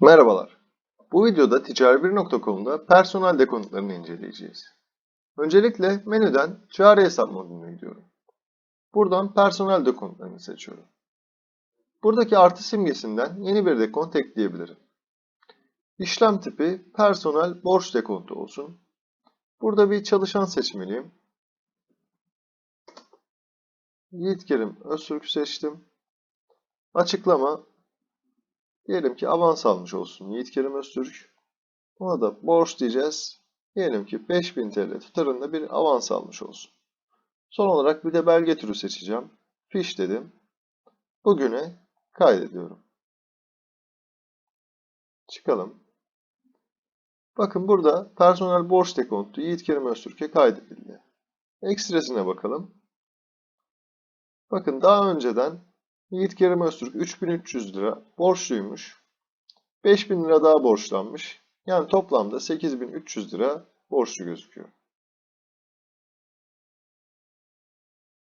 Merhabalar. Bu videoda ticari1.com'da personel dekontlarını inceleyeceğiz. Öncelikle menüden cari hesap modülüne gidiyorum. Buradan personel dekontlarını seçiyorum. Buradaki artı simgesinden yeni bir dekont ekleyebilirim. İşlem tipi personel borç dekontu olsun. Burada bir çalışan seçmeliyim. Yiğit Kerim Öztürk seçtim. Açıklama Diyelim ki avans almış olsun Yiğit Kerim Öztürk. Ona da borç diyeceğiz. Diyelim ki 5000 TL tutarında bir avans almış olsun. Son olarak bir de belge türü seçeceğim. Fiş dedim. Bugüne kaydediyorum. Çıkalım. Bakın burada personel borç dekontu Yiğit Kerim Öztürk'e kaydedildi. Ekstresine bakalım. Bakın daha önceden Yiğit Kerim Öztürk 3300 lira borçluymuş. 5000 lira daha borçlanmış. Yani toplamda 8300 lira borçlu gözüküyor.